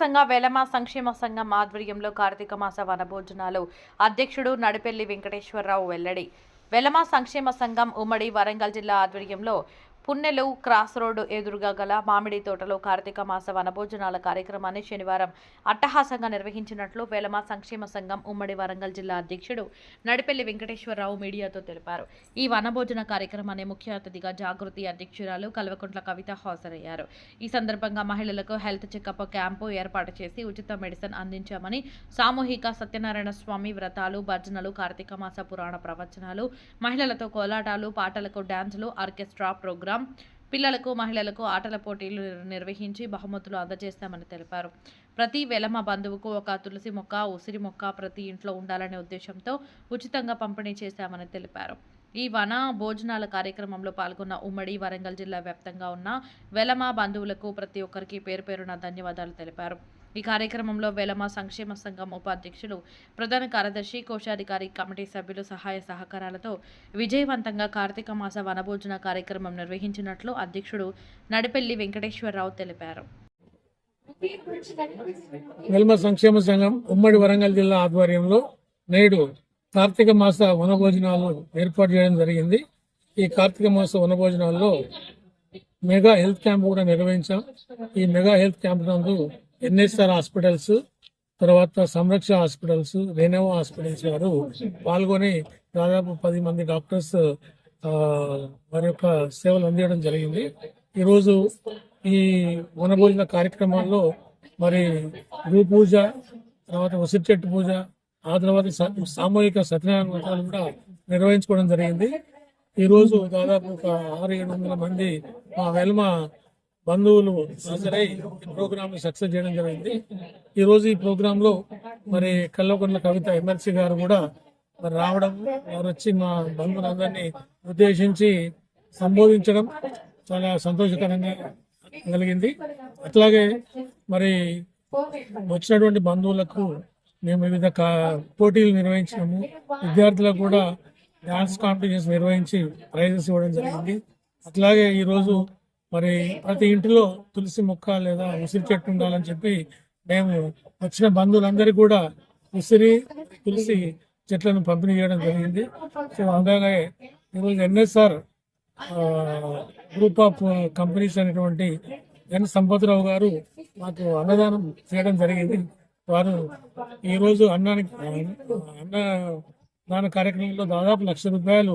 సంఘ వెలమ సంక్షేమ సంఘం ఆధ్వర్యంలో కార్తీక మాస వనభోజనాలు అధ్యక్షుడు నడిపెల్లి వెంకటేశ్వరరావు వెల్లడి. వెలమ సంక్షేమ సంఘం ఉమ్మడి వరంగల్ జిల్లా ఆధ్వర్యంలో పున్నెలు క్రాస్ రోడ్డు ఎదురుగా గల మామిడి తోటలో కార్తీక మాస వనభోజనాల కార్యక్రమాన్ని శనివారం అట్టహాసంగా నిర్వహించినట్లు వేలమ సంక్షేమ సంఘం ఉమ్మడి వరంగల్ జిల్లా అధ్యక్షుడు నడిపెల్లి వెంకటేశ్వరరావు మీడియాతో తెలిపారు. ఈ వనభోజన కార్యక్రమాన్ని ముఖ్య అతిథిగా జాగృతి అధ్యక్షురాలు కల్వకుంట్ల కవిత హాజరయ్యారు. ఈ సందర్భంగా మహిళలకు హెల్త్ చెకప్ క్యాంపు ఏర్పాటు చేసి ఉచిత మెడిసిన్ అందించామని సామూహిక సత్యనారాయణ స్వామి వ్రతాలు భజనలు కార్తీక మాస పురాణ ప్రవచనాలు మహిళలతో కోలాటాలు పాటలకు డ్యాన్సులు ఆర్కెస్ట్రా ప్రోగ్రాం పిల్లలకు మహిళలకు ఆటల పోటీలు నిర్వహించి బహుమతులు అందజేస్తామని తెలిపారు. ప్రతి వెలమ బంధువుకు ఒక తులసి మొక్క ఉసిరి మొక్క ప్రతి ఇంట్లో ఉండాలనే ఉద్దేశంతో ఉచితంగా పంపిణీ చేశామని తెలిపారు. ఈ వన భోజనాల కార్యక్రమంలో పాల్గొన్న ఉమ్మడి వరంగల్ జిల్లా వ్యాప్తంగా ఉన్న వెలమ బంధువులకు ప్రతి ఒక్కరికి పేరు పేరున ధన్యవాదాలు తెలిపారు. ఈ కార్యక్రమంలో వెలమ సంక్షేమ సంఘం ఉపాధ్యక్షులు ప్రధాన కార్యదర్శి కోశాధికారి కమిటీ సభ్యులు సహాయ సహకారాలతో విజయవంతంగా కార్తీక మాస వనభోజన కార్యక్రమం నిర్వహించినట్లు అధ్యక్షుడు నడిపెల్లి వెంకటేశ్వరరావు తెలిపారు. వెల్మ సంక్షేమ సంఘం ఉమ్మడి వరంగల్ జిల్లా ఆధ్వర్యంలో నేడు కార్తీక మాస వనభోజనాలు ఏర్పాటు చేయడం జరిగింది. ఈ కార్తీక మాస వనభోజనాల్లో మెగా హెల్త్ క్యాంప్ కూడా నిర్వహించాం. ఈ మెగా హెల్త్ క్యాంప్ నందు ఎన్ఎస్ఆర్ హాస్పిటల్స్ తర్వాత సంరక్ష హాస్పిటల్స్ రేనవా హాస్పిటల్స్ వారు పాల్గొని దాదాపు పది మంది డాక్టర్స్ వారి యొక్క సేవలు అందించడం జరిగింది. ఈరోజు ఈ వనభోజన కార్యక్రమాల్లో మరి భూ పూజ తర్వాత ఉసిరి చెట్టు పూజ ఆ తర్వాత సామూహిక సత్యనారాయణ వ్రతాలు కూడా నిర్వహించుకోవడం జరిగింది. ఈరోజు దాదాపు ఒక ఆరు ఏడు వందల మంది మా వెల్మ బంధువులు హాజరై ఈ ప్రోగ్రామ్ సక్సెస్ చేయడం జరిగింది. ఈ రోజు ఈ ప్రోగ్రామ్లో మరి కల్లకొండ కవిత ఎమ్మెల్సీ గారు కూడా మరి రావడం వారు వచ్చి మా బంధువులందరినీ ఉద్దేశించి సంబోధించడం చాలా సంతోషకరంగా కలిగింది. అట్లాగే మరి వచ్చినటువంటి బంధువులకు మేము వివిధ కా- పోటీలు నిర్వహించినాము. విద్యార్థులకు కూడా డాన్స్ కాంపిటీషన్స్ నిర్వహించి ప్రైజెస్ ఇవ్వడం జరిగింది. అట్లాగే ఈరోజు మరి ప్రతి ఇంటిలో తులసి మొక్క లేదా ఉసిరి చెట్టు ఉండాలని చెప్పి మేము వచ్చిన బంధువులందరికీ కూడా ఉసిరి తులసి చెట్లను పంపిణీ చేయడం జరిగింది. సో అలాగే ఈరోజు ఎన్ఎస్ఆర్ గ్రూప్ ఆఫ్ కంపెనీస్ అనేటువంటి ఎన్ సంపత్రావు గారు మాకు అన్నదానం చేయడం జరిగింది. వారు ఈరోజు అన్నానికి అన్న దాన కార్యక్రమంలో దాదాపు లక్ష రూపాయలు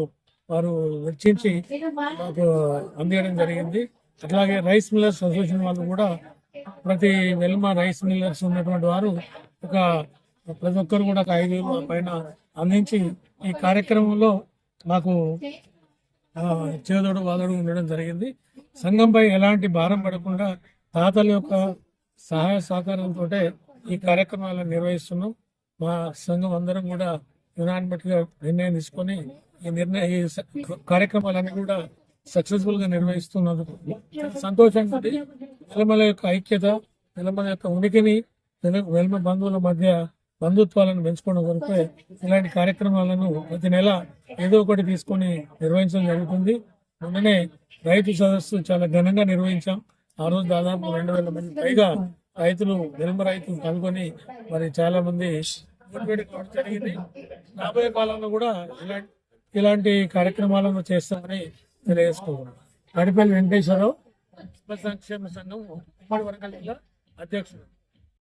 వారు వెచ్చించి మాకు అందించడం జరిగింది. అట్లాగే రైస్ మిల్లర్స్ అసోసియేషన్ వాళ్ళు కూడా ప్రతి వెల్మ రైస్ మిల్లర్స్ ఉన్నటువంటి వారు ఒక ప్రతి ఒక్కరు కూడా ఒక ఐదు పైన అందించి ఈ కార్యక్రమంలో మాకు చేదోడు వాదోడు ఉండడం జరిగింది. సంఘంపై ఎలాంటి భారం పడకుండా తాతల యొక్క సహాయ సహకారంతో ఈ కార్యక్రమాలను నిర్వహిస్తున్నాం. మా సంఘం అందరం కూడా యునానిమట్గా నిర్ణయం తీసుకొని ఈ నిర్ణయ ఈ స- కార్యక్రమాలన్నీ కూడా సక్సెస్ఫుల్గా నిర్వహిస్తున్నందుకు సంతోషం సంతోషంగా ఉంది. వెలమల యొక్క ఐక్యత వెలమల యొక్క ఉనికిని వెల- వెలమ బంధువుల మధ్య బంధుత్వాలను పెంచుకోవడం కొరకు ఇలాంటి కార్యక్రమాలను ప్రతి నెల ఏదో ఒకటి తీసుకొని నిర్వహించడం జరుగుతుంది. మొన్ననే రైతు సదస్సు చాలా ఘనంగా నిర్వహించాం. ఆ రోజు దాదాపు రెండు వేల మంది పైగా రైతులు వెల్మ రైతులు పాల్గొని మరి చాలా మంది జరిగింది రాబోయే కాలంలో కూడా ఇలాంటి ఇలాంటి కార్యక్రమాలను చేస్తామని తెలియజేసుకుంటున్నాం. నడిపల్లి వెంకటేశ్వరరావు సంక్షేమ సంఘం ఉమ్మడి వరంగల్ జిల్లా అధ్యక్షుడు.